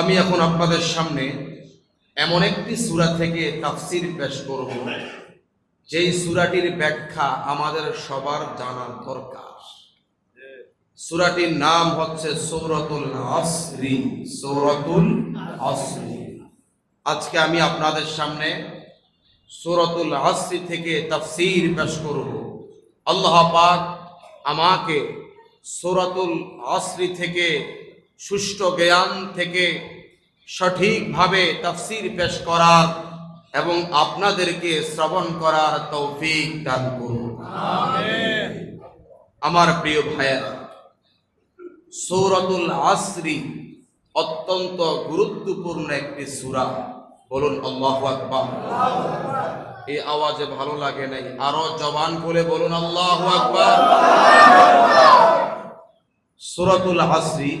আমি এখন আপনাদের সামনে এমন একটি সূরা থেকে তাফসির পেশ করব, যেই সূরাটির ব্যাখ্যা আমাদের সবার জানার দরকার। সূরাটির নাম হচ্ছে সৌরতুল আসরি সৌরতুল আসরি। আজকে আমি আপনাদের সামনে সূরাতুল আসরি থেকে তাফসির পেশ করব। আল্লাহ পাক আমাকে সূরাতুল আসরি থেকে সুষ্ঠু জ্ঞান থেকে সঠিকভাবে তাফসির পেশ করার এবং আপনাদেরকে শ্রবণ করার তৌফিক দান করুন। আমার প্রিয় ভাইয়েরা, সৌরতুল আসরি অত্যন্ত গুরুত্বপূর্ণ একটি সূরা। বলুন, আল্লাহু আকবার। এই আওয়াজে ভালো লাগে নাই। আরও জবান করে বলুন, আল্লাহু আকবার। সূরাতুল আসরি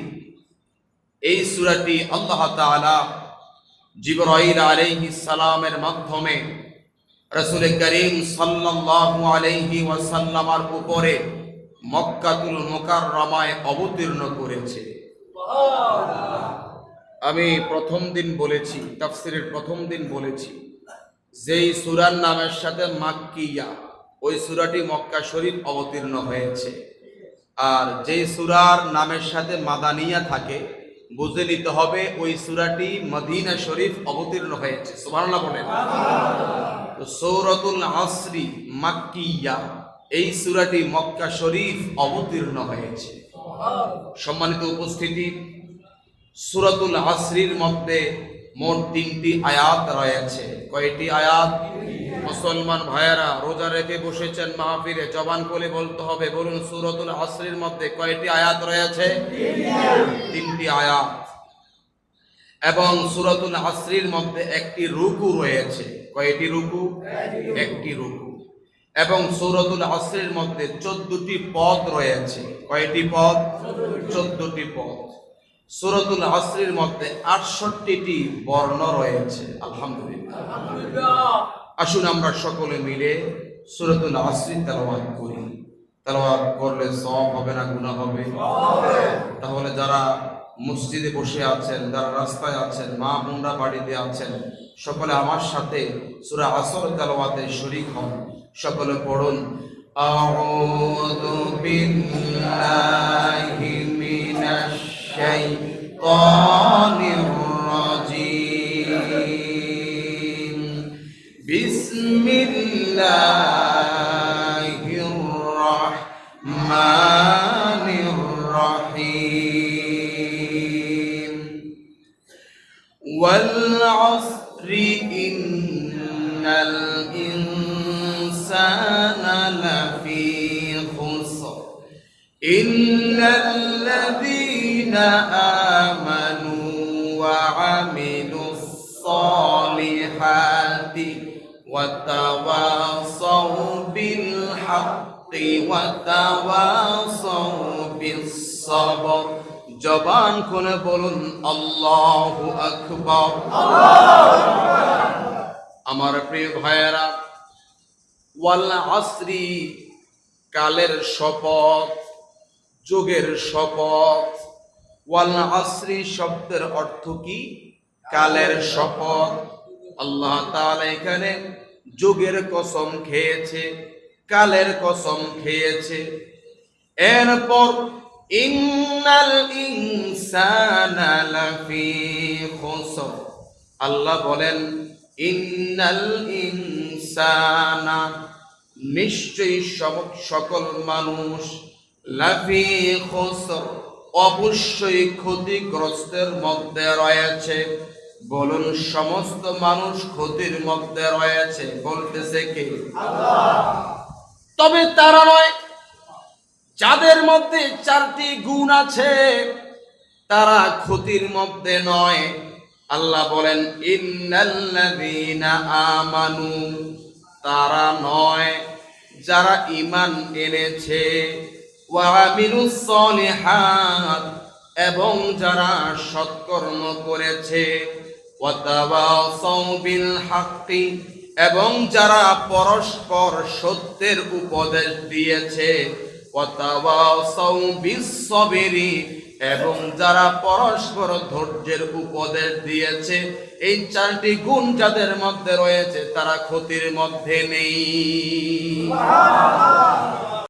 এই সূরাটি আল্লাহ তাআলা জিবরাইল আলাইহিস সালামের মাধ্যমে রাসূল করিম সাল্লাল্লাহু আলাইহি ওয়াসাল্লামার উপরে মক্কাতুল মুকাররমায় অবতীর্ণ করেছে। আমি প্রথম দিন বলেছি, তাফসিরের প্রথম দিন বলেছি, যেই সুরার নামের সাথে মাক্কিয়া, ওই সূরাটি মক্কা শরীফ অবতীর্ণ হয়েছে। আর যেই সুরার নামের সাথে মাদানিয়া থাকে বুঝে নিতে হবে, ওই সুরাটি মদিনা শরীফ অবতীর্ণ হয়েছে। সুবহানাল্লাহ বলেন। সৌরতুল আসরি মাক্কিয়া, এই সুরাটি মক্কা শরীফ অবতীর্ণ হয়েছে। সম্মানিত উপস্থিতি, সুরাতুল আসরির মধ্যে মোট তিনটি আয়াত রয়েছে। কয়টি আয়াত? মুসলমান ভাইয়েরা, রোজা রেখে বসেছেন মাহফিলে, জবান কোলে বলতে হবে। বলুন, সুরতুল আসরির মধ্যে কয়টি আয়াত রয়েছে? তিনটি আয়াত। এবং সুরতুল আসরির মধ্যে একটি রুকু রয়েছে। কয়টি রুকু? একটি রুকু। এবং সূরাতুল আসরির মধ্যে চোদ্দটি পদ রয়েছে। কয়টি পদ? চোদ্দটি পদ। সূরাতুল আসরির মধ্যে আটষট্টিটি বর্ণ রয়েছে আলহামদুলিল্লাহ। আসুন আমরা সকলে মিলে সুরতুল আসরি তেলাওয়াত করি। তেলাওয়াত করলে সব হবে না গুনাহ হবে? তাহলে যারা মসজিদে বসে আছেন যারা রাস্তায় আছেন মা বোনরা বাড়িতে আছেন সকলে আমার সাথে সুরা আসর তেলাওয়াতে শরিক হন। সকলে পড়ুন আউযু বিল্লাহি الشيطان الرجيم. بسم الله الرحمن الرحيم. والعصر إن الإنسان لفي خسر إلا آمنوا وعملوا الصالحات وتواصوا بالحق وتواصوا بالصبر জবান খুলে বলুন আল্লাহু আকবার আমার প্রিয় ভাইয়েরা ওয়াল আসরি কালের শপথ যুগের শপথ ওয়াল আসরি শব্দের অর্থ কি? কালের শপথ। আল্লাহ তাআলা এখানে যুগের কসম খেয়েছে, কালের কসম খেয়েছে। এরপর, ইন্নাল ইনসানা লাফি খুসর। আল্লাহ বলেন, ইন্নাল ইনসানা নিশ্চয়ই সকল মানুষ লাফি খুসর। অবশ্যই ক্ষতিগ্রস্তের মধ্যে রয়েছে। বলুন, সমস্ত মানুষ ক্ষতির মধ্যে রয়েছে বলতেছে কে? তবে তারা নয়, যাদের মধ্যে চারটি গুণ আছে, তারা ক্ষতির মধ্যে নয়। আল্লাহ বলেন, ইন্নাল্লাযীনা আমানু তারা নয় যারা ইমান এনেছে। এবং যারা সৎকর্ম করেছে এবং যারা পরস্পর সত্যের উপদেশ দিয়েছে এবং যারা পরস্পর ধৈর্যের উপদেশ দিয়েছে, এই চারটি গুণ যাদের মধ্যে রয়েছে, তারা ক্ষতির মধ্যে নেই।